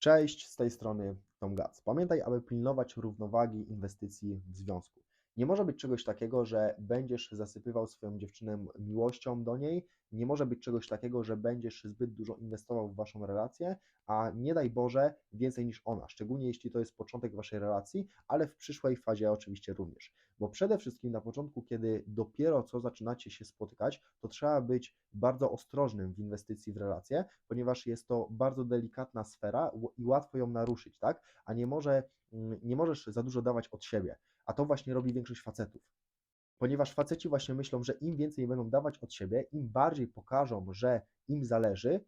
Cześć, z tej strony Tom Gac. Pamiętaj, aby pilnować równowagi inwestycji w związku. Nie może być czegoś takiego, że będziesz zasypywał swoją dziewczynę miłością do niej, nie może być czegoś takiego, że będziesz zbyt dużo inwestował w waszą relację, a nie daj Boże więcej niż ona, szczególnie jeśli to jest początek waszej relacji, ale w przyszłej fazie oczywiście również. Bo przede wszystkim na początku, kiedy dopiero co zaczynacie się spotykać, to trzeba być bardzo ostrożnym w inwestycji w relacje, ponieważ jest to bardzo delikatna sfera i łatwo ją naruszyć, tak? A nie może, mm, nie możesz za dużo dawać od siebie, a to właśnie robi większość facetów. Ponieważ faceci właśnie myślą, że im więcej będą dawać od siebie, im bardziej pokażą, że im zależy,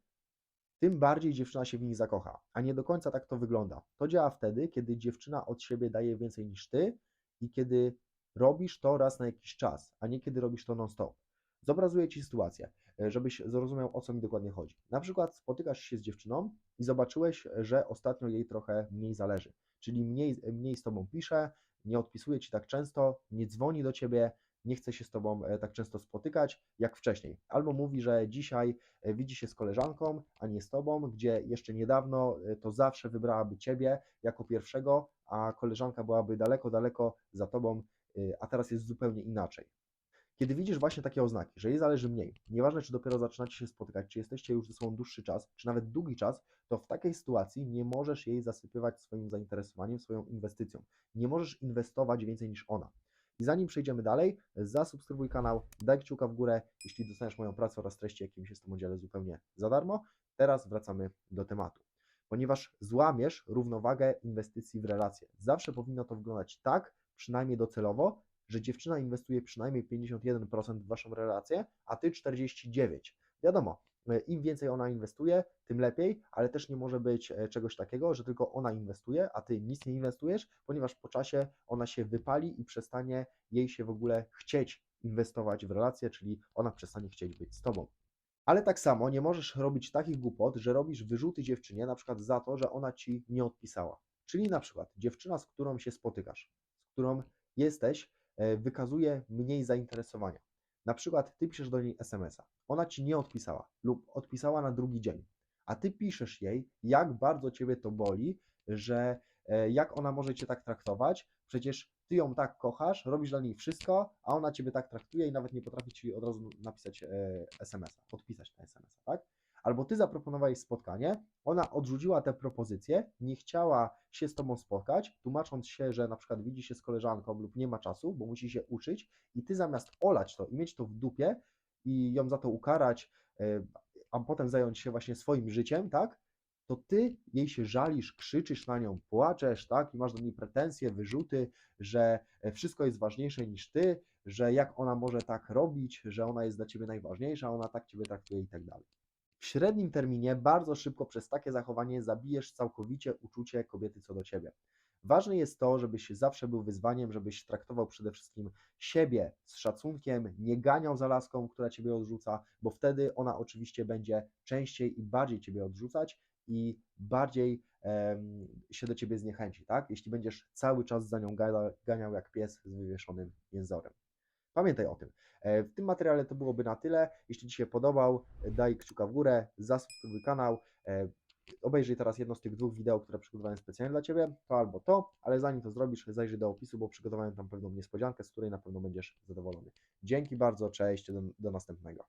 tym bardziej dziewczyna się w nich zakocha. A nie do końca tak to wygląda. To działa wtedy, kiedy dziewczyna od siebie daje więcej niż ty i kiedy robisz to raz na jakiś czas, a nie kiedy robisz to non-stop. Zobrazuję ci sytuację, e, żebyś zrozumiał o co mi dokładnie chodzi. Na przykład spotykasz się z dziewczyną i zobaczyłeś, że ostatnio jej trochę mniej zależy, czyli mniej, mniej z tobą pisze, nie odpisuje ci tak często, nie dzwoni do ciebie, nie chce się z tobą e, tak często spotykać jak wcześniej. Albo mówi, że dzisiaj e, widzi się z koleżanką, a nie z tobą, gdzie jeszcze niedawno e, to zawsze wybrałaby ciebie jako pierwszego, a koleżanka byłaby daleko, daleko za tobą, a teraz jest zupełnie inaczej. Kiedy widzisz właśnie takie oznaki, że jej zależy mniej, nieważne czy dopiero zaczynacie się spotykać, czy jesteście już ze sobą dłuższy czas, czy nawet długi czas, to w takiej sytuacji nie możesz jej zasypywać swoim zainteresowaniem, swoją inwestycją. Nie możesz inwestować więcej niż ona. I zanim przejdziemy dalej, zasubskrybuj kanał, daj kciuka w górę, jeśli dostaniesz moją pracę oraz treści, jakimi się z tym dzielę zupełnie za darmo. Teraz wracamy do tematu. Ponieważ złamiesz równowagę inwestycji w relacje. Zawsze powinno to wyglądać tak, przynajmniej docelowo, że dziewczyna inwestuje przynajmniej 51% w waszą relację, a ty 49%. Wiadomo, e, im więcej ona inwestuje, tym lepiej, ale też nie może być e, czegoś takiego, że tylko ona inwestuje, a ty nic nie inwestujesz, ponieważ po czasie ona się wypali i przestanie jej się w ogóle chcieć inwestować w relacje, czyli ona przestanie chcieć być z tobą. Ale tak samo nie możesz robić takich głupot, że robisz wyrzuty dziewczynie na przykład za to, że ona ci nie odpisała. Czyli na przykład dziewczyna, z którą się spotykasz, z którą jesteś, wykazuje mniej zainteresowania. Na przykład ty piszesz do niej SMS-a, ona ci nie odpisała lub odpisała na drugi dzień, a ty piszesz jej, jak bardzo ciebie to boli, że e, jak ona może cię tak traktować, przecież ty ją tak kochasz, robisz dla niej wszystko, a ona ciebie tak traktuje i nawet nie potrafi ci od razu napisać e, SMS-a, odpisać na SMS-a, tak? Albo ty zaproponowałeś spotkanie, ona odrzuciła tę propozycję, nie chciała się z tobą spotkać, tłumacząc się, że na przykład widzi się z koleżanką lub nie ma czasu, bo musi się uczyć, i ty zamiast olać to i mieć to w dupie i ją za to ukarać, e, a potem zająć się właśnie swoim życiem, tak? To ty jej się żalisz, krzyczysz na nią, płaczesz, tak? I masz do niej pretensje, wyrzuty, że e, wszystko jest ważniejsze niż ty, że jak ona może tak robić, że ona jest dla ciebie najważniejsza, ona tak ciebie traktuje i tak dalej. W średnim terminie bardzo szybko przez takie zachowanie zabijesz całkowicie uczucie kobiety co do ciebie. Ważne jest to, żebyś zawsze był wyzwaniem, żebyś traktował przede wszystkim siebie z szacunkiem, nie ganiał za laską, która ciebie odrzuca, bo wtedy ona oczywiście będzie częściej i bardziej ciebie odrzucać i bardziej się do ciebie zniechęci, tak? Jeśli będziesz cały czas za nią ganiał jak pies z wywieszonym jęzorem. Pamiętaj o tym. E, W tym materiale to byłoby na tyle. Jeśli Ci się podobał, daj kciuka w górę, zasubskrybuj kanał. e, Obejrzyj teraz jedno z tych dwóch wideo, które przygotowałem specjalnie dla Ciebie, to albo to, ale zanim to zrobisz, zajrzyj do opisu, bo przygotowałem tam pewną niespodziankę, z której na pewno będziesz zadowolony. Dzięki bardzo, cześć, do, do następnego.